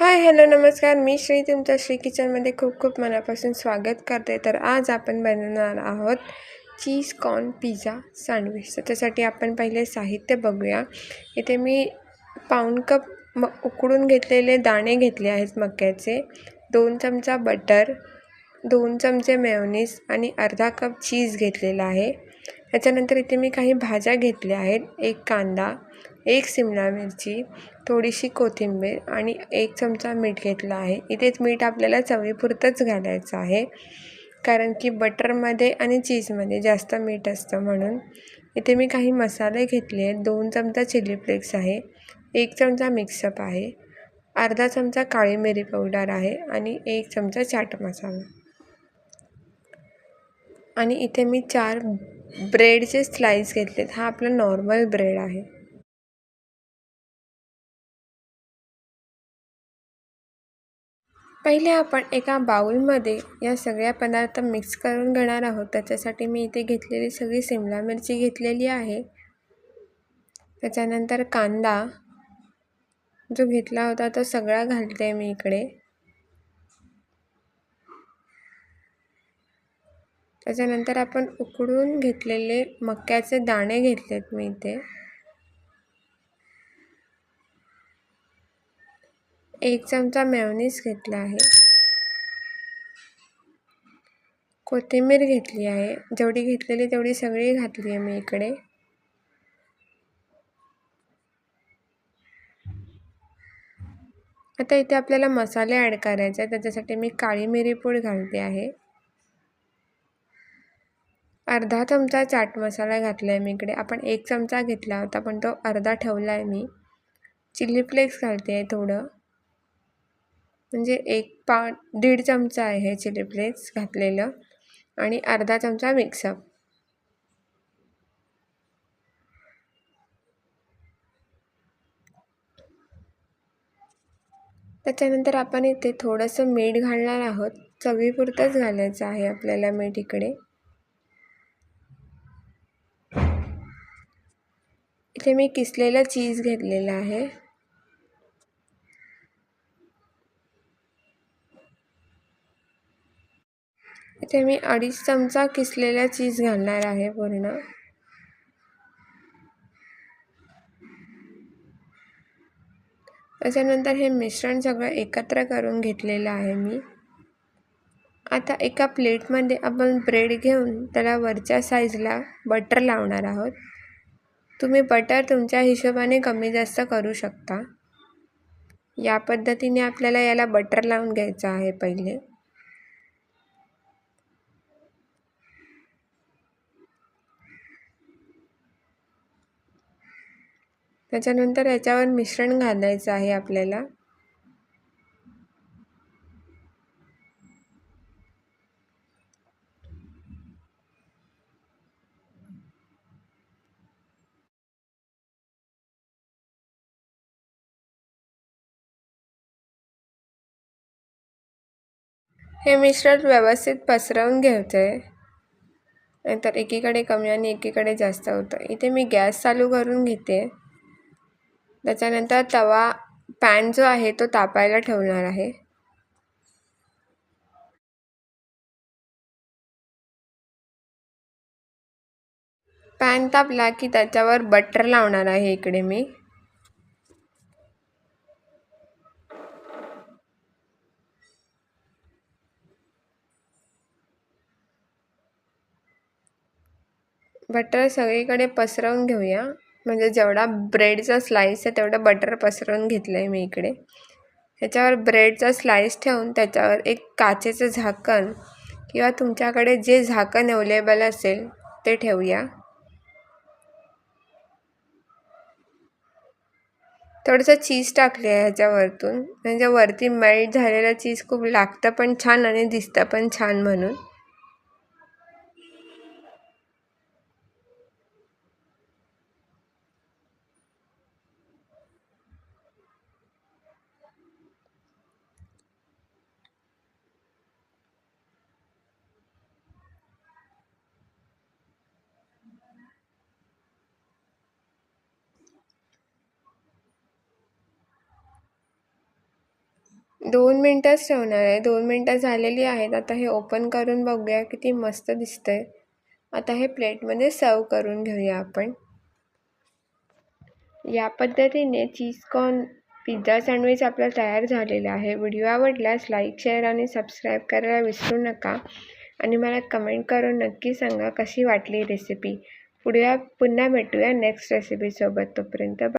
Hi hello नमस्कार. मी श्री तुमच्या श्री किचनमध्ये खूप खूप मनापासून स्वागत करते. तर आज आपण बनवणार आहोत चीज कॉर्न पिझ्झा सँडविच. तर त्यासाठी आपण पहिले साहित्य बघूया. इथे मी पाऊण कप म उकडून घेतलेले दाणे घेतले आहेत मक्याचे. दोन चमचा बटर दोन चमचे मेयोनीज आणि अर्धा कप चीज घेतलेला आहे. त्याच्यानंतर इथे मी काही भाज्या घेतल्या आहेत. एक कांदा एक शिमला मिरची थोडीशी कोथिंबीर आणि एक चमचा मीठ घेतलं आहे. इथेच मीठ आपल्याला चवीपुरतंच घालायचं आहे. कारण की बटरमध्ये आणि चीजमध्ये जास्त मीठ असतं म्हणून. इथे मी काही मसाले घेतले आहेत. दोन चमचा चिली फ्लेक्स आहे. एक चमचा मिक्सअप आहे. अर्धा चमचा काळी मिरी पावडर आहे आणि एक चमचा चाट मसाला. आणि इथे मी चार ब्रेडचे स्लाईस घेतलेत. हा आपला नॉर्मल ब्रेड आहे. पहिले आपण एका बाऊलमध्ये या सगळ्या पदार्थ मिक्स करून घेणार आहोत. त्याच्यासाठी मी इथे घेतलेली सगळी शिमला मिरची घेतलेली आहे. त्याच्यानंतर कांदा जो घेतला होता तो सगळा घालते मी इकडे. त्याच्यानंतर आपण उकडून घेतलेले मक्याचे दाणे घेतलेत मी इथे. एक चमचा मेयोनीज घेतला आहे. कोथिंबीर घेतली आहे. जेवढी घेतलेली तेवढी सगळी घातली आहे मी इकडे. आता इथे आपल्याला मसाले ॲड करायचे आहे त्याच्यासाठी मी काळी मिरी पूड घालते आहे. अर्धा चमचा चाट मसाला घातला आहे मी इकडे. आपण एक चमचा घेतला होता पण तो अर्धा ठेवला आहे मी. चिली फ्लेक्स घालते आहे थोडं. म्हणजे एक पा दीड चमचा आहे चिली फ्लेक्स घातलेलं आणि अर्धा चमचा मिक्सअप त्याच्यानंतर आपण इथे थोडंसं मीठ घालणार आहोत. चवीपुरतंच घालायचं आहे आपल्याला मीठ इकडे. इथे मी किसलेलं चीज घेतलेलं आहे. इथे मी अडीच चमचा किसलेला चीज घालणार आहे पूर्ण. त्याच्यानंतर हे मिश्रण सगळं एकत्र करून घेतलेलं आहे मी. आता एका प्लेटमध्ये आपण ब्रेड घेऊन त्याला वरच्या साईजला बटर लावणार आहोत. तुम्ही बटर तुमच्या हिशोबाने कमी जास्त करू शकता. या पद्धतीने आपल्याला याला बटर लावून घ्यायचं आहे पहिले. त्याच्यानंतर याच्यावर मिश्रण घालायचं आहे आपल्याला. हे मिश्रण व्यवस्थित पसरवून घ्यायचं आहे नाहीतर एकीकडे कमी आणि एकीकडे जास्त होतं. इथे मी गॅस चालू करून घेते. त्याच्यानंतर तवा पॅन जो आहे तो तापायला ठेवणार आहे. पॅन तापला की त्याच्यावर बटर लावणार आहे इकडे मी. बटर सगळीकडे पसरवून घेऊया. म्हणजे जेवढा ब्रेडचा स्लाईस आहे तेवढं बटर पसरवून घेतलं आहे मी इकडे. ह्याच्यावर ब्रेडचा स्लाईस ठेवून त्याच्यावर एक काचेचं झाकण किंवा तुमच्याकडे जे झाकण अवेलेबल असेल ते ठेवूया. थोडंसं चीज टाकले आहे ह्याच्यावरतून. म्हणजे वरती मेल्ट झालेलं चीज खूप लागतं पण छान आणि दिसतं पण छान म्हणून. दोन मिनटंच ठेवणार आहे. दोन मिनटं झालेली आहेत. आता हे ओपन करून बघूया किती मस्त दिसतंय. आता हे प्लेटमध्ये सर्व करून घेऊया आपण. या पद्धतीने चीज कॉर्न पिझ्झा सँडविच आपला तयार झालेला आहे. व्हिडिओ आवडल्यास लाईक शेअर आणि सबस्क्राईब करायला विसरू नका. आणि मला कमेंट करून नक्की सांगा कशी वाटली रेसिपी पुढे पुन्हा भेटूया नेक्स्ट रेसिपीसोबत तोपर्यंत